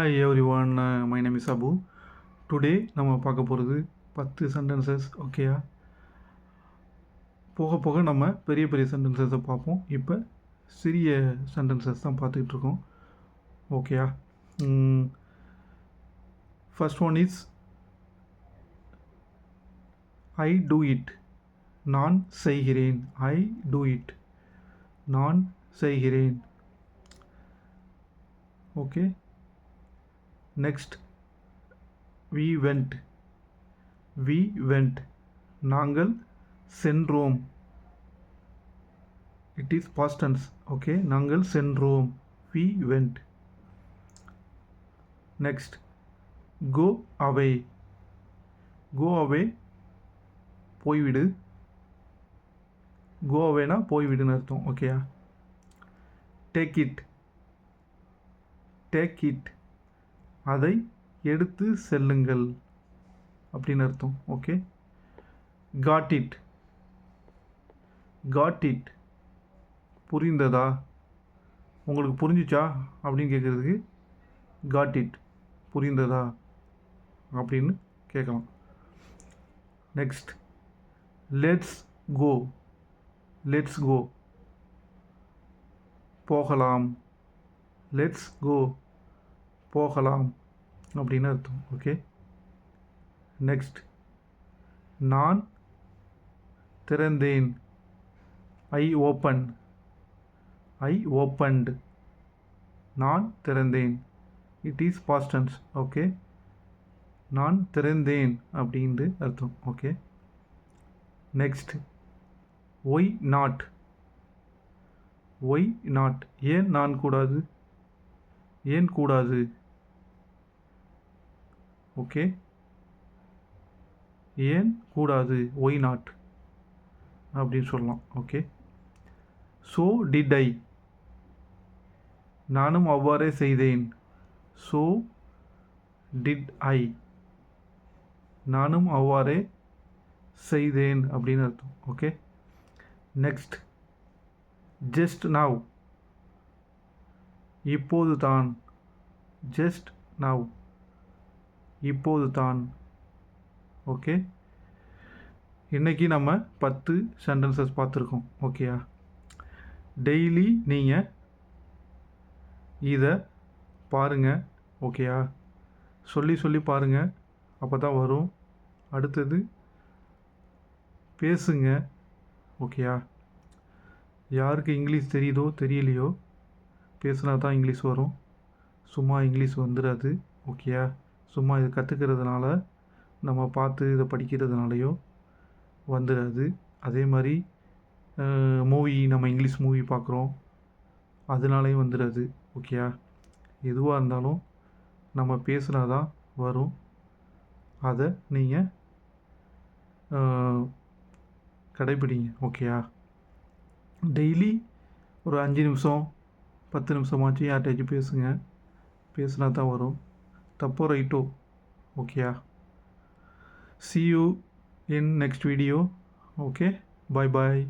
Hi everyone my name is Abu today நம்ம பார்க்க போகிறது பத்து சென்டென்சஸ் ஓகேயா போக போக நம்ம பெரிய பெரிய சென்டென்சஸை பார்ப்போம். இப்போ சிறிய சென்டென்சஸ் தான் பார்த்துக்கிட்டு இருக்கோம். ஓகேயா first one is I do it நான் செய்கிறேன். ஐ டூ இட் நான் செய்கிறேன். Okay next we went we went நாங்கள் சென்றோம். It is past tense okay நாங்கள் சென்றோம். We went next go away go away போய்விடு. கோ அவேனா போய்விடுன்னு அர்த்தம் ஓகேயா டேக் இட் டேக் இட் அதை எடுத்து செல்லுங்கள். அப்படின்னு அர்த்தம். Okay got it got it புரிந்ததா? உங்களுக்கு புரிஞ்சிச்சா? அப்படின்னு கேட்குறதுக்கு காட் இட் புரிந்ததா? அப்படின்னு கேட்கலாம் next let's go let's go போகலாம். லெட்ஸ் கோ போகலாம் அப்படின்னு அர்த்தம். ஓகே நெக்ஸ்ட் நான் திறந்தேன். ஐ ஓப்பன் ஐ ஓப்பன்டு நான் திறந்தேன். It is past tense okay நான் திறந்தேன் அப்படின்ட்டு அர்த்தம். Okay next why not why not ஏன் நான் கூடாது? ஏன் கூடாது? ஓகே. ஏன் கூடாது? ஒய் நாட் அப்படின்னு சொல்லலாம். ஓகே. ஸோ டிட் ஐ நானும் அவ்வாறே செய்தேன். ஸோ டிட் ஐ நானும் அவ்வாறே செய்தேன் அப்படின்னு அர்த்தம். ஓகே. நெக்ஸ்ட் ஜஸ்ட் நவ் இப்போது தான் ஜஸ்ட் நவ் இப்போது தான் ஓகே இன்றைக்கி நம்ம பத்து சென்டென்சஸ் பார்த்துருக்கோம். ஓகேயா டெய்லி நீங்கள் இதை பாருங்கள் ஓகேயா சொல்லி சொல்லி பாருங்கள் அப்போ தான் வரும். அடுத்தது பேசுங்க. ஓகேயா யாருக்கு இங்கிலீஷ் தெரியுதோ தெரியலையோ பேசுனா தான் இங்கிலீஷ் வரும். சும்மா இங்கிலீஷ் வந்துடாது ஓகேயா சும்மா இதை கற்றுக்கிறதுனால நம்ம பார்த்து இதை படிக்கிறதுனாலையோ வந்துடாது அதே மாதிரி மூவி நம்ம இங்கிலீஷ் மூவி பார்க்குறோம் அதனாலையும் வந்துடாது ஓகேயா? எதுவாக இருந்தாலும் நம்ம பேசுனா தான் வரும். அதை நீங்கள் கடைப்பிடிங்க ஓகேயா? டெய்லி ஒரு அஞ்சு நிமிஷம் பத்து நிமிஷமாச்சும் யார்கிட்டயாச்சும் பேசுங்க. பேசுனா தான் வரும். தப்போ ரைட்டோ ஓகேயா see you in next video okay bye bye